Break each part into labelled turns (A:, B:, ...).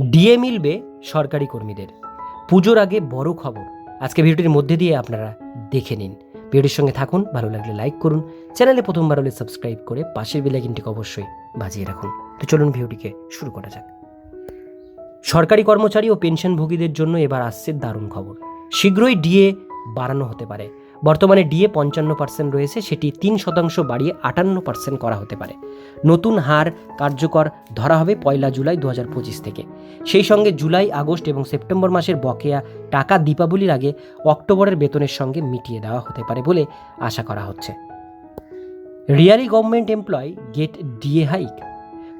A: DA মিলবে সরকারি কর্মীদের। পুজোর আগে বড় খবর। আজকে ভিডিওটির মধ্যে দিয়ে আপনারা দেখে নিন। ভিডিওটির সঙ্গে থাকুন, ভালো লাগলে লাইক করুন। চ্যানেলে প্রথমবার হলে সাবস্ক্রাইব করে পাশের বেলাইকিনটিকে অবশ্যই বাজিয়ে রাখুন। তো চলুন ভিডিওটিকে শুরু করা যাক। সরকারি কর্মচারী ও পেনশনভোগীদের জন্য এবার আসছে দারুণ খবর। শীঘ্রই ডিএ বাড়ানো হতে পারে। বর্তমানে ডিএ পঞ্চান্ন পার্সেন্ট রয়েছে, সেটি তিন শতাংশ বাড়িয়ে আটান্ন পার্সেন্ট করা হতে পারে। নতুন হার কার্যকর ধরা হবে পয়লা জুলাই দু থেকে। সেই সঙ্গে জুলাই, আগস্ট এবং সেপ্টেম্বর মাসের বকেয়া টাকা দীপাবলির আগে অক্টোবরের বেতনের সঙ্গে মিটিয়ে দেওয়া হতে পারে বলে আশা করা হচ্ছে। Really government employee get DA hike.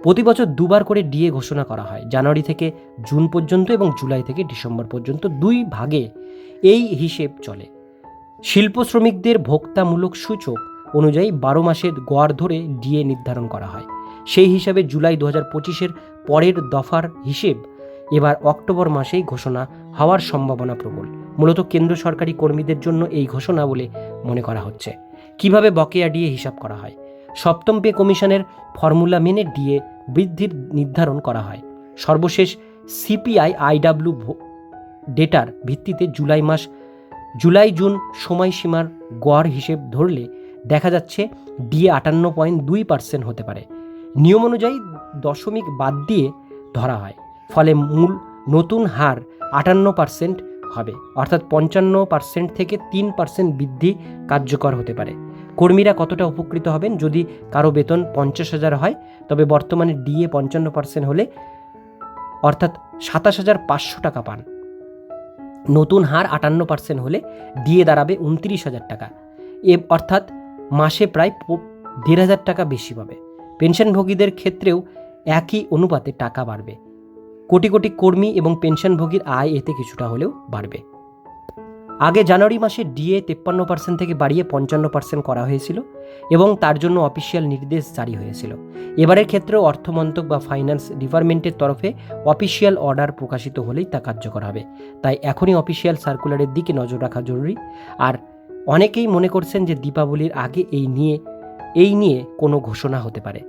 A: প্রতি বছর দুবার করে ডিএ ঘোষণা করা হয়, জানুয়ারি থেকে জুন পর্যন্ত এবং জুলাই থেকে ডিসেম্বর পর্যন্ত দুই ভাগে। এই হিসেব চলে। শিল্প শ্রমিকদের ভোক্তামূলক সূচক অনুযায়ী বারো মাসের গড় ধরে ডিএ নির্ধারণ করা হয়। সেই হিসাবে জুলাই দু হাজার পঁচিশের পরের দফার হিসেব এবার অক্টোবর মাসেই ঘোষণা হওয়ার সম্ভাবনা প্রবল। মূলত কেন্দ্র সরকারি কর্মীদের জন্য এই ঘোষণা বলে মনে করা হচ্ছে। কীভাবে বকেয়া ডিএ হিসাব করা হয়? সপ্তম পে কমিশনের ফর্মুলা মেনে ডিএ বৃদ্ধির নির্ধারণ করা হয়। সর্বশেষ সিপিআই আইডাব্লিউ ডেটার ভিত্তিতে জুলাই মাস জুলাই, জুন সময়সীমার গড় হিসেব ধরলে দেখা যাচ্ছে ডিএ আটান্ন পয়েন্ট দুই পার্সেন্ট হতে পারে। নিয়ম অনুযায়ী দশমিক বাদ দিয়ে ধরা হয়, ফলে মূল নতুন হার আটান্ন পার্সেন্ট হবে, অর্থাৎ পঞ্চান্ন পার্সেন্ট থেকে তিন পার্সেন্ট বৃদ্ধি কার্যকর হতে পারে। কর্মীরা কতটা উপকৃত হবেন যদি কারও বেতন পঞ্চাশ হাজার হয়, তবে বর্তমানে ডিএ পঞ্চান্ন পার্সেন্ট হলে অর্থাৎ সাতাশ হাজার পাঁচশো টাকা পান। নতুন হার আটান্ন পার্সেন্ট হলে দিয়ে দাঁড়াবে উনত্রিশ হাজার টাকা। এ অর্থাৎ মাসে প্রায় দেড় হাজার টাকা বেশি পাবে। পেনশনভোগীদের ক্ষেত্রেও একই অনুপাতে টাকা বাড়বে। কোটি কোটি কর্মী এবং পেনশনভোগীর আয় এতে কিছুটা হলেও বাড়বে। আগে জানুয়ারি মাসে ডিএ তেপ্পান্ন পার্সেন্ট থেকে বাড়িয়ে পঞ্চান্ন পার্সেন্ট করা হয়েছিল এবং তার জন্য অফিসিয়াল নির্দেশ জারি হয়েছিল। এবারের ক্ষেত্রেও অর্থমন্ত্রক বা ফাইন্যান্স ডিপার্টমেন্টের তরফে অফিসিয়াল অর্ডার প্রকাশিত হলেই তা কার্যকর হবে। তাই এখনই অফিসিয়াল সার্কুলারের দিকে নজর রাখা জরুরি। আর অনেকেই মনে করছেন যে দীপাবলির আগে এই নিয়ে এই নিয়ে কোনো ঘোষণা হতে পারে।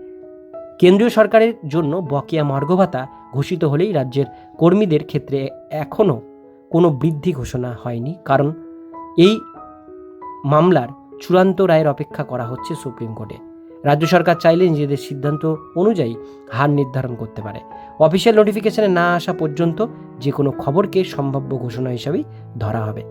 A: কেন্দ্রীয় সরকারের জন্য বকেয়া মর্গ ভাতা ঘোষিত হলেই রাজ্যের কর্মীদের ক্ষেত্রে এখনও কোনো বৃদ্ধি ঘোষণা হয়নি, কারণ এই মামলার চূড়ান্ত রায়ের অপেক্ষা করা হচ্ছে সুপ্রিম কোর্টে। রাজ্য সরকার চাইলে নিজেদের সিদ্ধান্ত অনুযায়ী হার নির্ধারণ করতে পারে। অফিসিয়াল নোটিফিকেশনে না আসা পর্যন্ত যে কোনো খবরকে সম্ভাব্য ঘোষণা হিসাবেই ধরা হবে।